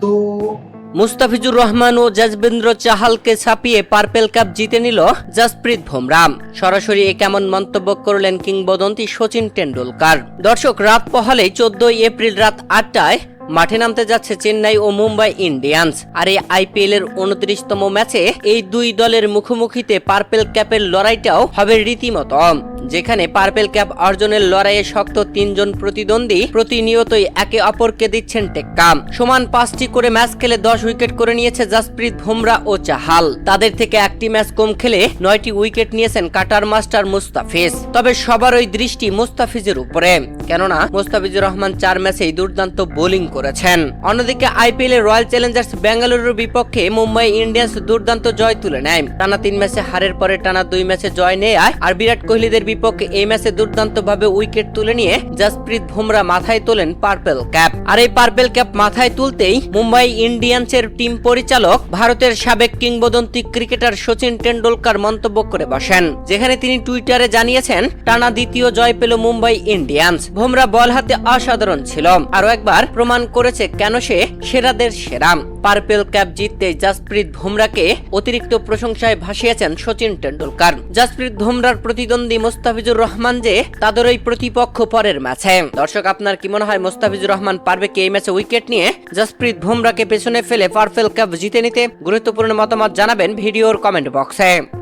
তো মুস্তাফিজুর রহমান ও জাজবেন্দ্র চাহালকে ছাপিয়ে purple cup জিতে নিল জাসপ্রীত ভোমরাম সরাসরি এ কেমন মন্তব্য করলেন কিংবদন্তি সচিন টেন্ডুলকার দর্শক, রাত পহলেই চোদ্দই এপ্রিল রাত আটটায় মাঠে নামতে যাচ্ছে চেন্নাই ও মুম্বাই ইন্ডিয়ান্স। আর এই আইপিএল এর উনত্রিশতম ম্যাচে এই দুই দলের মুখোমুখিতে পার্পেল ক্যাপের লড়াইটাও হবে রীতিমতো। যেখানে পার্পেল ক্যাপ অর্জনের লড়াইয়ে শক্ত তিনজন প্রতিদ্বন্দ্বী প্রতিনিয়তই একে অপরকে দিচ্ছেন টেক্কা। সমান পাঁচটি করে ম্যাচ খেলে দশ উইকেট করে নিয়েছে জাসপ্রীত বুমরা ও চাহাল। তাদের থেকে একটি ম্যাচ কম খেলে নয়টি উইকেট নিয়েছেন কাটার মাস্টার মুস্তাফিজ। তবে সবার ওই দৃষ্টি মুস্তাফিজের উপরে। কেননা, মুস্তাফিজুর রহমান চার ম্যাচেই দুর্দান্ত বোলিং করেছেন। অন্যদিকে আইপিএল এ রয়্যাল চ্যালেঞ্জার্স বেঙ্গালুরুর বিপক্ষে মুম্বাই ইন্ডিয়ান্স দুর্দান্ত জয় তুলে নেয়। টানা তিন ম্যাচে হারের পরে টানা দুই ম্যাচে জয় নেয় আর বিরাট কোহলিদের বিপক্ষে এই ম্যাচে দুর্দান্ত ভাবে উইকেট তুলে নিয়ে জাসপ্রীত বুমরা মাথায় তোলেন পার্পেল ক্যাপ। আর এই পার্পেল ক্যাপ মাথায় তুলতেই মুম্বাই ইন্ডিয়ান্সের টিম পরিচালক ভারতের সাবেক কিংবদন্তি ক্রিকেটার সচিন টেন্ডুলকার মন্তব্য করে বসেন। যেখানে তিনি টুইটারে জানিয়েছেন, টানা দ্বিতীয় জয় পেল মুম্বাই ইন্ডিয়ান্স। বুমরা বল হাতে অসাধারণ ছিল। আরও একবার প্রমাণ করেছে কেন সে? সেরাদের সেরা। পার্পেল ক্যাপ জিততে জাসপ্রীত বুমরাকে অতিরিক্ত প্রশংসায় ভাসিয়েছেন সচিন টেন্ডুলকার জাসপ্রীত বুমরার প্রতিদ্বন্দ্বী মোস্তাফিজুর রহমান যে, তাদের ওই প্রতিপক্ষ পরের ম্যাচে। দর্শক, আপনার কি মনে হয় মোস্তাফিজুর রহমান পারবে কি এই ম্যাচে উইকেট নিয়ে? জাসপ্রীত বুমরাকে পেছনে ফেলে পার্পেল ক্যাপ জিতে নিতে গুরুত্বপূর্ণ মতামত জানাবেন ভিডিওর কমেন্ট বক্সে।